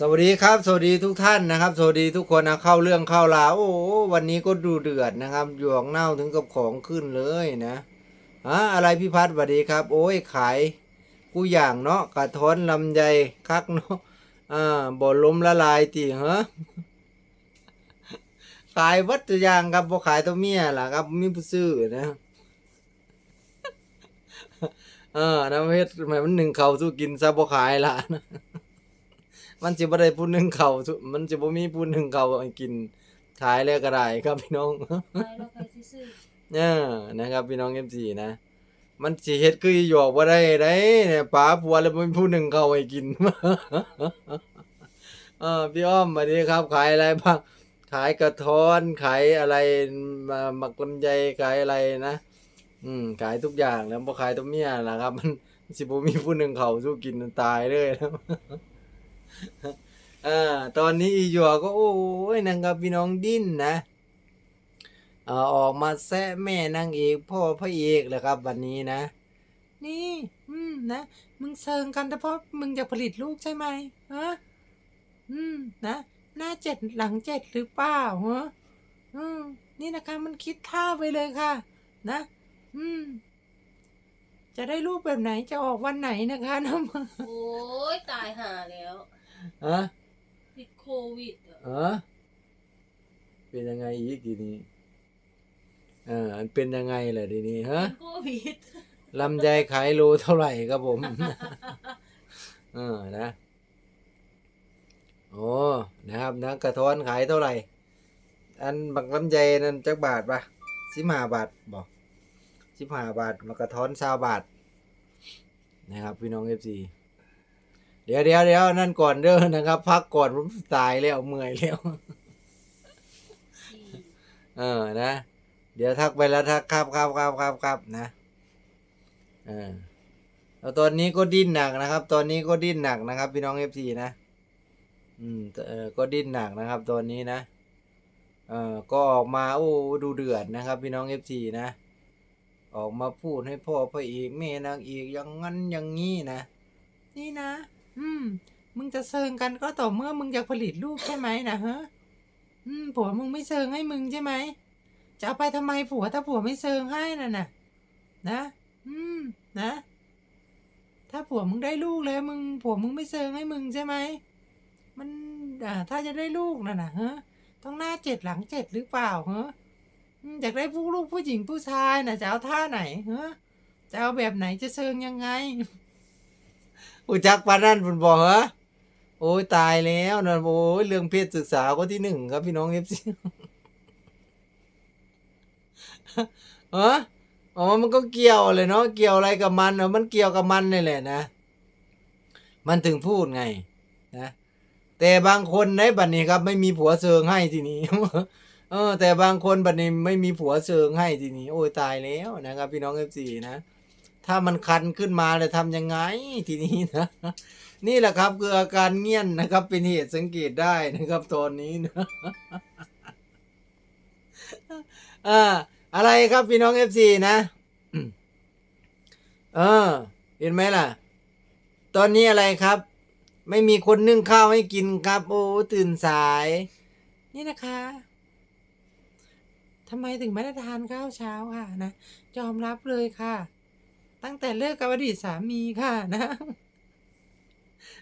สวัสดีครับ สวัสดีทุกท่านนะครับ สวัสดีทุกคนนะเข้าเรื่องเข้าราวโอ้วันนี้ก็ดูเดือดนะครับหยวกเน่าถึงกับของขึ้นเลยนะฮะอะไรพี่พัฒน์สวัสดีครับ โอ้ยขายกูอย่างเนาะกระท้อนลำไยคักเนาะอ่าบ่ล้มละลายตีเหรอขายวัตถุยางครับบ่ขายตัวเมียล่ะครับมีผู้ซื้อนะเออน้ำเพชรทำไมมันหนึ่งเขาสู้กินซะบ่ขายล่ะ มันสิบ่ได้ผู้หนึ่งเขาสู้มันสิบ่มีผู้หนึ่งเขาให้กินขายแล้วก็ได้ครับพี่น้อง ไปแล้วไปซื่อเออนะครับ พี่น้อง MC นะ มันสิเฮ็ดคืออีหยอกบ่ได้ได้เนี่ยป๋าผัวแล้วบ่มีผู้หนึ่งเขาให้กิน เออพี่อ้อมสวัสดีครับ ขายอะไรบ้างขายกระท้อน ขายอะไรมาหมักลำไยขายอะไรนะ อืม ขายทุกอย่างแล้วบ่ขายตัวเมียล่ะครับ มันสิบ่มีผู้หนึ่งเขาสู้กินตายเลยนะ อ่าตอนนี้อีหยวก็โอ้ยนะครับพี่น้องดิ้นนะเอ่าออกมาแซะแม่นางเอกพ่อพระเอกแหละครับวันนี้นะ นี่ อืมนะมึงเซิงกันแต่เพราะมึงอยากผลิตลูกใช่ไหมฮะอืมนะหน้าเจ็ดหลังเจ็ดหรือเปล่าฮะอืมนี่นะคะมันคิดท่าไปเลยค่ะ นะ อืม จะได้ลูกแบบไหนจะออกวันไหนนะคะน้องโอ้ยตายห่าแล้ว ฮะติดโควิดอะฮะเป็นยังไงอีกทีนี้เอ่ามันเป็นยังไงล่ะทีนี้ฮะติดโควิดลำไยขายโลเท่าไหร่ครับผม เออนะโอ้นะครับนะกระท้อนขายเท่าไหร่ อันบักลำไยนั่นจักบาทปะสิบห้าบาทบอกสิบห้าบาทมากระท้อนสาบาทนะครับ พี่น้องเอฟซี เดี๋ยวเดี๋ยวเดี๋ยวนั่นก่อนเด้อนะครับ พักก่อนผมตายแล้วเมื่อยแล้วสี่เออนะ เดี๋ยวทักไปแล้วทักครับครับครับครับครับนะเออแล้วตอนนี้ก็ดิ้นหนักนะครับ ตอนนี้ก็ดิ้นหนักนะครับ พี่น้องเอฟซีนะอืมเออก็ดิ้นหนักนะครับ ตอนนี้นะเออก็ออกมาโอ้ดูเดือดนะครับ พี่น้องเอฟซีนะออกมาพูดให้พ่อพระเอกแม่นางเอกอย่างนั้นอย่างนี้นะนี่นะ อืม มึงจะเซิงกันก็ต่อเมื่อมึงอยากผลิตลูกใช่ไหมนะฮะอืม ผัวมึงไม่เซิงให้มึงใช่ไหม จะเอาไปทำไมผัวถ้าผัวไม่เซิงให้น่ะน่ะ นะ อืม นะ ถ้าผัวมึงได้ลูกแล้ว มึง ผัวมึงไม่เซิงให้มึงใช่ไหม มันอ่าถ้าจะได้ลูกน่ะนะฮะต้องหน้าเจ็ดหลังเจ็ดหรือเปล่าฮะอืมอยากได้ผู้ลูกผู้หญิงผู้ชายน่ะจะเอาท่าไหนเฮะจะเอาแบบไหนจะเซิงยังไง อุจักปานนั่นผมบอกเหรอโอ้ยตายแล้วนะโอ้ยเรื่องเพศศึกษาก็ที่หนึ่งครับพี่น้องเอฟซีฮะอ๋อมันก็เกี่ยวเลยเนาะเกี่ยวอะไรกับมันเนาะมันเกี่ยวกับมันนี่แหละนะ มันถึงพูดไงนะแต่บางคนในบัดนี้ครับ ไม่มีผัวเซิงให้ทีนี้เออ แต่บางคนบัดนี้ไม่มีผัวเซิงให้ทีนี้ โอ้ยตายแล้วนะครับ พี่น้องเอฟซีนะ ถ้ามันคันขึ้นมาเลยทำยังไงทีนี้นะ นี่แหละครับคืออาการเงียนนะครับ เป็นเหตุสังเกตได้นะครับตอนนี้นะอ่าอะไรครับพี่น้องเอฟซีนะเออเห็นไหมล่ะ ตอนนี้อะไรครับ ไม่มีคนนึ่งข้าวให้กินครับ โอ้ตื่นสาย นี่นะคะทำไมถึงไม่ได้ทานข้าวเช้าค่ะนะ ยอมรับเลยค่ะ ตั้งแต่เลิกกับอดีตสามีค่ะนะ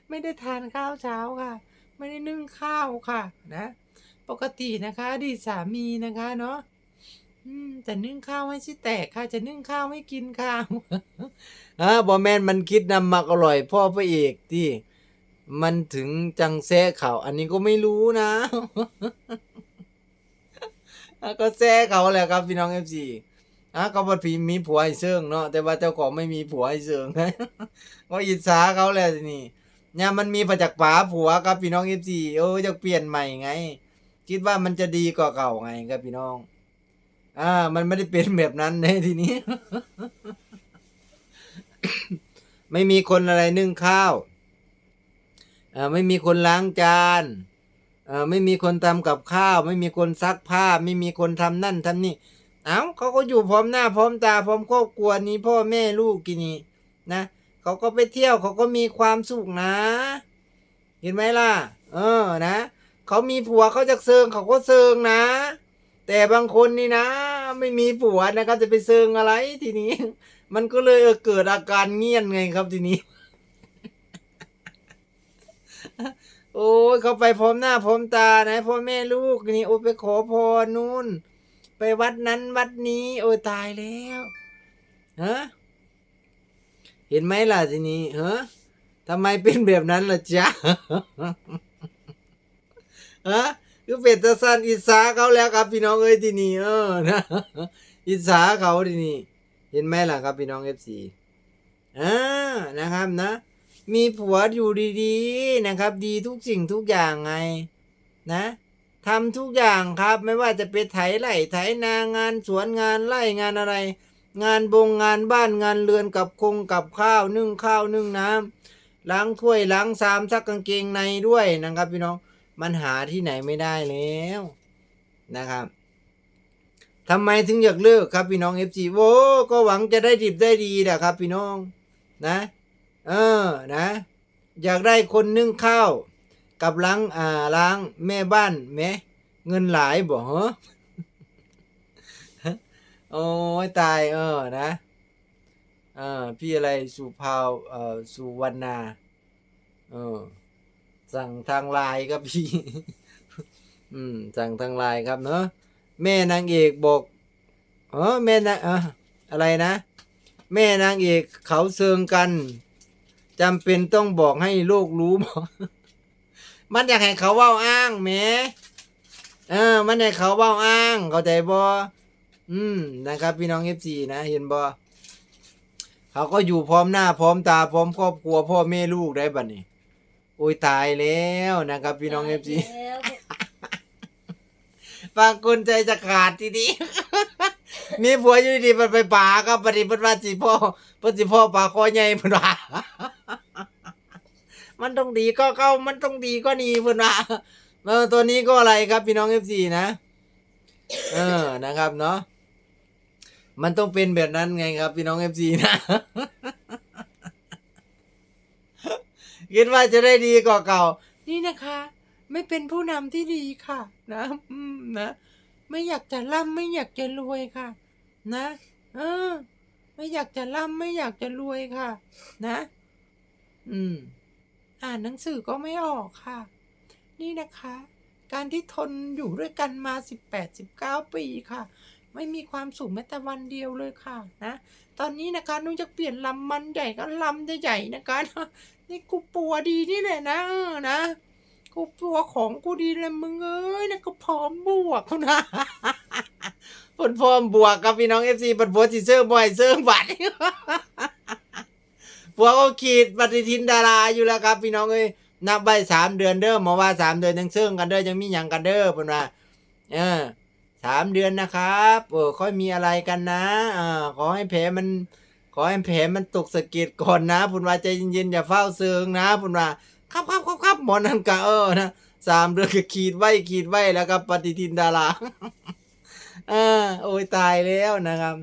ไม่ได้ทานข้าวเช้าค่ะ ไม่ได้นึ่งข้าวค่ะ นะ ปกตินะคะอดีตสามีนะคะเนาะอืมแต่นึ่งข้าวให้ชิแตกค่ะ จะนึ่งข้าวให้กินข้าวอ่าบอแมนมันคิดนำมักอร่อย พ่อพระเอกที่มันถึงจังแซ่เขาอันนี้ก็ไม่รู้นะอะก็แซ่เขาแหละครับพี่น้องเอฟซี อะก็บ่ผีมีผัวให้เซิงเนาะแต่ว่าเจ้าของไม่มีผัวให้เซิงก็อิจฉาเขาแหละทีนี่เนี่ยมันมีประจักษ์ป๋าผัวครับพี่น้องเอฟซีโอ้จะเปลี่ยนใหม่ไง คิดว่ามันจะดีกว่าเก่าไงครับพี่น้อง อ่า มันไม่ได้เป็นแบบนั้นในทีนี้ ไม่มีคนอะไรนึ่งข้าวอ่าไม่มีคนล้างจานอ่าไม่มีคนทำกับข้าว ไม่มีคนซักผ้า ไม่มีคนทำนั่นทำนี่ เอ้าเขาก็อยู่พร้อมหน้าพร้อมตาพร้อมครอบครัวนี้พ่อแม่ลูกกินนี่นะเขาก็ไปเที่ยวเขาก็มีความสุขนะ เห็นไหมล่ะ เออนะเขามีผัวเขาจะเซิงเขาก็เซิงนะ แต่บางคนนี่นะ ไม่มีผัวนะครับจะไปเซิงอะไรทีนี้ มันก็เลยเออเกิดอาการเงียนไงครับทีนี้ โอ้ยเขาไปพร้อมหน้าพร้อมตานะพ่อแม่ลูกนี่โอ้ไปขอพรนู่น ไปวัดนั้นวัดนี้ โอ้ยตายแล้วฮะเห็นไหมล่ะทีนี้ฮะทำไมเป็นแบบนั้นล่ะจ๊ะฮะคือเป็ดตะสันอิสาเขาแล้วครับพี่น้องเอ้ยทีนี้เออนะอิสาเขาทีนี้เห็นไหมล่ะครับพี่น้องเอฟซีอ่านะครับนะ มีผัวอยู่ดีๆนะครับ ดีทุกสิ่งทุกอย่างไง นะ ทำทุกอย่างครับไม่ว่าจะเป็นไถไร่ไถนางานสวนงานไร่งานอะไร งานบงงานบ้านงานเรือนกับคงกับข้าวนึ่งข้าวนึ่งน้ำล้างถ้วยล้างชามซักกางเกงในด้วยนะครับพี่น้องมันหาที่ไหนไม่ได้แล้วนะครับทำไมถึงอยากเลิกครับพี่น้องเอฟซีโว้ก็หวังจะได้ดิบได้ดีนะครับ พี่น้องนะ เออนะ อยากได้คนนึ่งข้าว กับล้างอ่าล้างแม่บ้านแหมเงินหลายบ่เหรอโอ้ยตายเออนะเออพี่อะไรสุภาวเอ่อสุวรรณาเออสั่งทางไลน์ครับพี่ อืม สั่งทางไลน์ครับเนอะแม่นางเอกบอกเออแม่นางเอออะไรนะ แม่นางเอกเขาเซิงกันจำเป็นต้องบอกให้โลกรู้บอก มันอยากให้เขาเว้าอ้างแหมเออ มันให้เขาเว้าอ้าง เข้าใจบ่อืมนะครับ พี่น้องเอฟซีนะ เห็นบ่เขาก็อยู่พร้อมหน้าพร้อมตาพร้อมครอบครัวพ่อแม่ลูกได้บัดนี้โอ้ยตายแล้วนะครับ พี่น้องเอฟซีแล้วบางคนใจจะขาดทีนี้มีผัวอยู่ดีๆมันไปป่าครับปฏิบัติว่าสิพ่อเพิ่นสิพ่อป่าคอใหญ่เพิ่นว่า มันต้องดีก็เข้ามันต้องดีก็ดีเพิ่นว่าเออตัวนี้ก็อะไรครับพี่น้อง FC นะเออนะครับเนาะมันต้องเป็นแบบนั้นไงครับ พี่น้อง FC นะคิดว่าจะได้ดีกว่าเก่า นี่นะคะ ไม่เป็นผู้นำที่ดีค่ะ นะนะ ไม่อยากจะร่ำไม่อยากจะรวยค่ะ นะ เออ ไม่อยากจะร่ำไม่อยากจะรวยค่ะ นะ อืม อ่านหนังสือก็ไม่ออกค่ะ นี่นะคะ การที่ทนอยู่ด้วยกันมาสิบแปดสิบเก้าปีค่ะ ไม่มีความสุขแม้แต่วันเดียวเลยค่ะนะ ตอนนี้นะคะนุจะเปลี่ยนลำมันใหญ่ก็ลำใหญ่ๆนะคะนี่กูปัวดีนี่แหละนะเออนะกูปัวของกูดีเลยมึงเอ้ยนะก็พร้อมบวกเขานะผลพร้อมบวกกับพี่น้องเอฟซีปัดบัวทีเซอร์บอยเซิร์บัตร ผัวก็ขีดปฏิทินดาราอยู่แล้วครับพี่น้องเอ้ยนับใบสามเดือนเด้อหมอว่าสามเดือนยังเซิ่งกันเด้อยังมีหยังกันเด้อเพิ่นว่าเออสามเดือนนะครับเออค่อยมีอะไรกันนะอ่าขอให้แผลมัน ขอให้แผลมันตกสะเก็ดก่อนนะพุ่นว่าใจเย็นๆอย่าเฝ้าเซิงนะพุ่นว่าครับครับครับครับหมอนั่นก็เออนะสามเดือนก็ขีดไว้ขีดไว้แล้วก็ปฏิทินดาราเออโอ้ยตายแล้วนะครับ